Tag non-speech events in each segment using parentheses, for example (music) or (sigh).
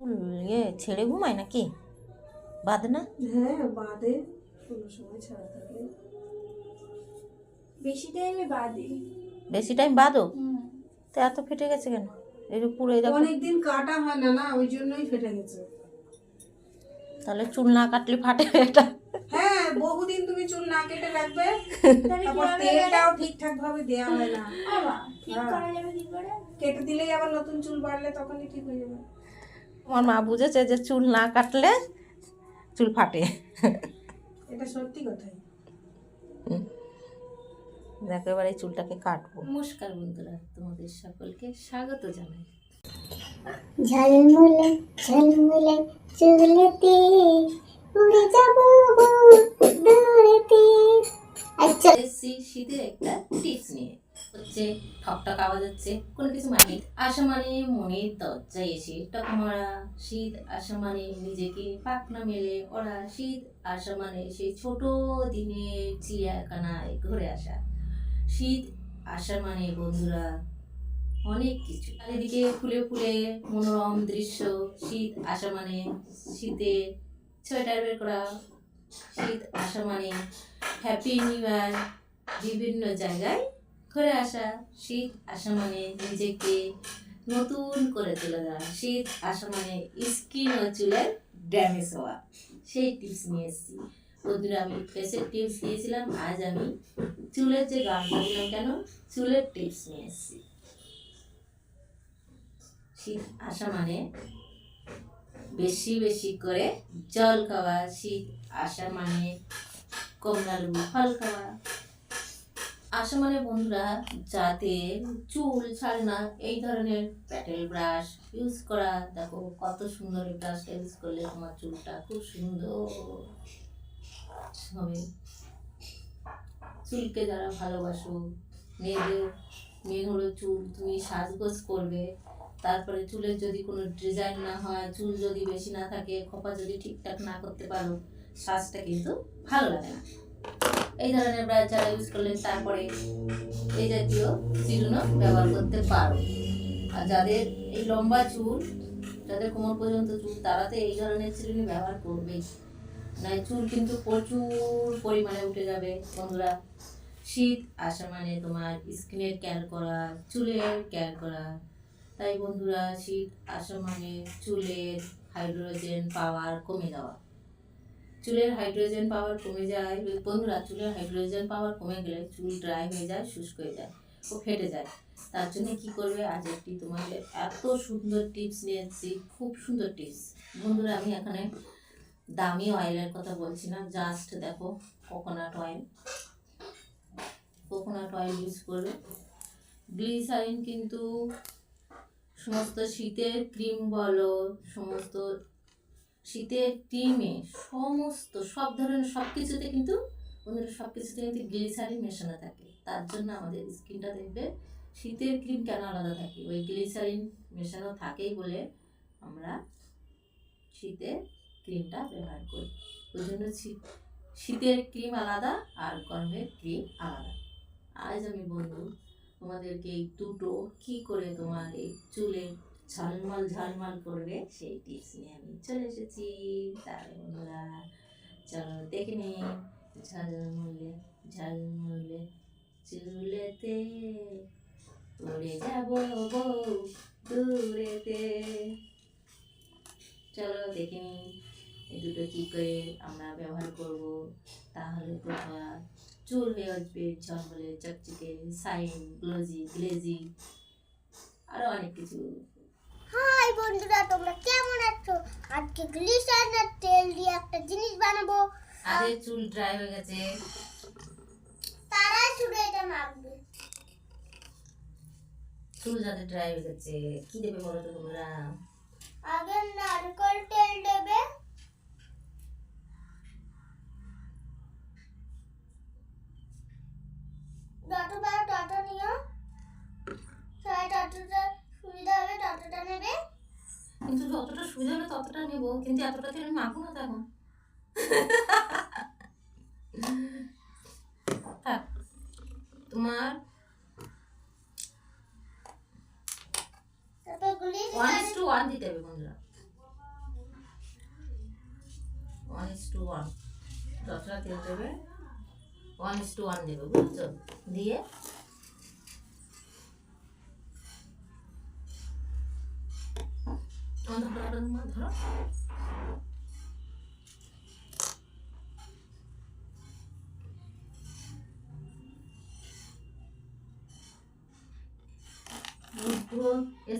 ইয়ে ছেড়ে ঘুমায় নাকি? বাদ না? হ্যাঁ বাদে কোনো সময় ছাড়া থাকে। বেশি টাইমে বাদে। বেশি টাইম বাদও? তো এত ফেটে গেছে কেন? এই যে পুরো এই দেখো। অনেকদিন কাটা হয় না না? ওই জন্যই ফেটে গেছে। তাহলে চুল না কাটলে ফাটে এটা। হ্যাঁ বহুদিন তুমি চুল না কেটে রাখবে (laughs) তারপর তেলটাও ঠিকঠাক ভাবে দেওয়া হয় না। ঠিক হ্যাঁ। করা যাবে কি করে? কেটে দিলেই আবার নতুন চুল বাড়লে তখনই ঠিক হয়ে যাবে। আমার মা বুঝেছে যে চুল না কাটলে চুল ফাটে। এটা সত্যি কথাই। দেখো এবার এই চুলটাকে কাটবো। নমস্কার বন্ধুরা তোমাদের সকলকে স্বাগত জানাই। ঝলমলে ঝলমলে চুলেতে উড়ে যাব দৌড়েতে আচ্ছা। শীতের একটা টিপস নিয়ে। হচ্ছে ঠকঠক আওয়াজ হচ্ছে, কোনো কিছু মানে আসা মানে মনের দরজায় এসে টক মারা, শীত আসা মানে নিজেকে পাকনা মেলে ওরা শীত আসা মানে সেই ছোট দিনের চিড়িয়াখানায় ঘুরে আসা। শীত আসা মানে বন্ধুরা, অনেক কিছু। চারিদিকে ফুলে ফুলে মনোরম দৃশ্য, শীত আসা মানে শীতে সোয়েটার বের করা, শীত আসা মানে হ্যাপি নিউ ইয়ার, বিভিন্ন জায়গায় ঘুরে আসা শীত আসা মানে নিজেকে নতুন করে তুলে দেওয়া শীত আসা মানে স্কিন ও চুলের ড্যামেজ হওয়া। সেই টিপস নিয়ে এসেছি। বন্ধুরা, আমি ফেসের টিপস দিয়েছিলাম, আজ আমি চুলের যে গানটা দিলাম কেন, চুলের টিপস নিয়ে এসেছি। শীত আসা মানে বেশি বেশি করে জল খাওয়া। শীত আসা মানে কমলা লেবু ফল খাওয়া। আসা মানে বন্ধুরা, যাতে চুল ছাড়ে না এই ধরনের প্যাটেল ব্রাশ ইউজ করা, দেখো কত সুন্দর এই ব্রাশটা ইউজ করলে তোমার চুলটা খুব সুন্দর হবে। চুলকে যারা ভালোবাসো, মেয়েদের, মেয়ে হলো চুল, তুমি সাজগোজ করবে, তারপরে চুলের যদি কোনো ডিজাইন না হয়, চুল যদি বেশি না থাকে, খোপা যদি ঠিকঠাক না করতে পারো, সাজটা কিন্তু ভালো লাগে না। এই ধরনের ব্রাশ যারা ইউজ করলেন তারপরে এই জাতীয় চিরুনো ব্যবহার করতে পারো। আর যাদের এই লম্বা চুল, যাদের কোমর পর্যন্ত চুল, তারা তো এই ধরনের চিরুনি ব্যবহার করবেই নাই চুল কিন্তু প্রচুর পরিমাণে উঠে যাবে। বন্ধুরা, শীত আসা মানে তোমার স্কিনের কেয়ার করা, চুলের কেয়ার করা। তাই বন্ধুরা, শীত আসা মানে চুলের হাইড্রোজেন পাওয়ার কমে যাওয়া। চুলের হাইড্রোজেন পাওয়ার কমে যায়। বন্ধুরা, চুলের হাইড্রোজেন পাওয়ার কমে গেলে চুল ড্রাই হয়ে যায়, শুষ্ক হয়ে যায় ও ফেটে যায়। তার জন্য কি করবে? আজ একটি তোমাদের এত সুন্দর টিপস নিয়ে এসেছি, খুব সুন্দর টিপস বন্ধুরা, আমি এখানে দামি অয়েলের কথা বলছি না জাস্ট দেখো coconut oil coconut oil use করবে। গ্লিসারিন কিন্তু সমস্ত শীতের ক্রিম বলো, সমস্ত শীতের ক্রিমে সমস্ত সব ধরনের সব কিছুতে কিন্তু বন্ধুরা সব কিছুতে কিন্তু গ্লিসারিন মেশানো থাকে। তার জন্য আমাদের স্কিনটা দেখবে শীতের ক্রিম কেন আলাদা থাকে? ওই গ্লিসারিন মেশানো থাকেই বলে আমরা শীতের ক্রিমটা ব্যবহার করি। ওই জন্য শীত শীতের ক্রিম আলাদা আর গরমের ক্রিম আলাদা। আজ আমি বলব তোমাদেরকে এই দুটো কী করে তোমার এই চুলে ঝলমল ঝলমল করবে। সেই টিপস নিয়ে আমি চলে এসেছি। তাহলে বন্ধুরা, চলো দেখে নি। ঝলমলে ঝলমলে চুলেতে উড়ে যাব বউ দূরেতে। চলো দেখে নি, এই দুটো কী করে আমরা ব্যবহার করব। তাহলে তোমার চুল হয়ে আসবে, ঝলমলে, চকচকে, সাইন, গ্লোজি, গ্লেজি আরও অনেক কিছু। হাই বন্ধুরা তোমরা কেমন আছো? আজকে গ্লিসারিনের তেল দিয়ে একটা জিনিস বানাবো। আরে চুল ড্রাই হয়ে গেছে। তারা শুধু এটা মাখবে। চুল যাতে ড্রাই হয়ে গেছে। কি দেবে বলো তো তোমরা? যতটা সুজাবে ততটা নেব, কিন্তু এতটা তো আমি মাখবো না তো এখন তোমার ওয়ান টু ওয়ান দিতে হবে বন্ধুরা। ওয়ান টু ওয়ান যতটা ওয়ান টু ওয়ান বুঝছ? দিয়ে ধরো ধরো, ধরো, ধরো পুরো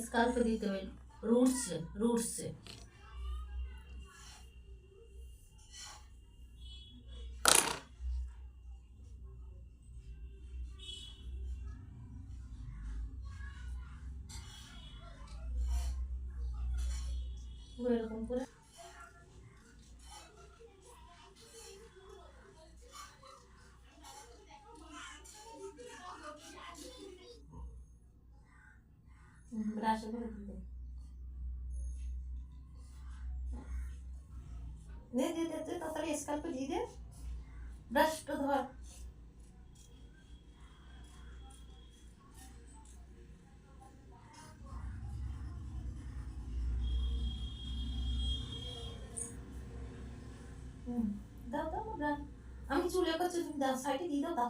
স্কাল্পে দিতে হবে রুটসে রুটসে পুরো এরকম করে ব্রাশে করে দিতে দে দে দে দে তাড়াতাড়ি স্কাল্পে দিয়ে দে ব্রাশটা ধর হুম, দাও দাও আমি চুলে করছি তুমি দাও, সাইডে দিয়ে দাও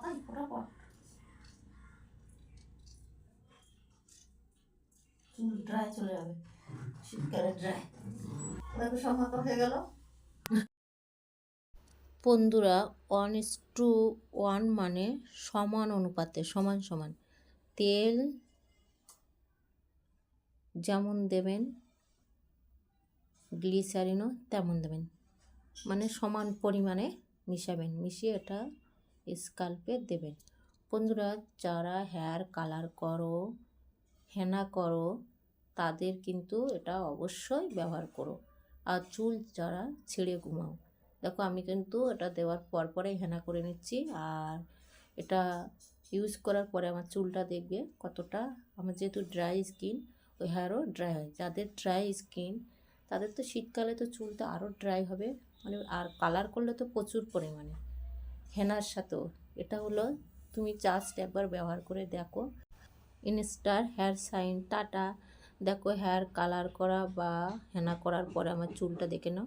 চুল ড্রাই চলে যাবে। শীতকালে ড্রাই হয়ে গেল। বন্ধুরা ওয়ান ইস টু ওয়ান মানে সমান অনুপাতে, সমান সমান। তেল যেমন দেবেন গ্লিসারিনও তেমন দেবেন। মানে সমান পরিমাণে মিশাবেন। মিশিয়ে এটা স্কাল্পে দেবেন। বন্ধুরা, যারা হেয়ার কালার করো, হেনা করো, তাদের কিন্তু এটা অবশ্যই ব্যবহার করো। আর চুল যারা ছেড়ে ঘুমাও, দেখো আমি কিন্তু এটা দেওয়ার পর পরেই হেনা করে নিচ্ছি। আর এটা ইউজ করার পরে আমার চুলটা দেখবে কতটা, আমার যেহেতু ড্রাই স্কিন ওই হেয়ারও ড্রাই হয়। যাদের ড্রাই স্কিন তাদের তো শীতকালে তো চুলটা আরও ড্রাই হবে। মানে আর কালার করলে তো প্রচুর পরিমাণে। হেনার সাথেও। এটা হলো, তুমি জাস্ট একবার ব্যবহার করে দেখো। ইনস্টার হেয়ার সাইন টাটা। দেখো হেয়ার কালার করা বা হেনা করার পরে আমার চুলটা দেখে নাও।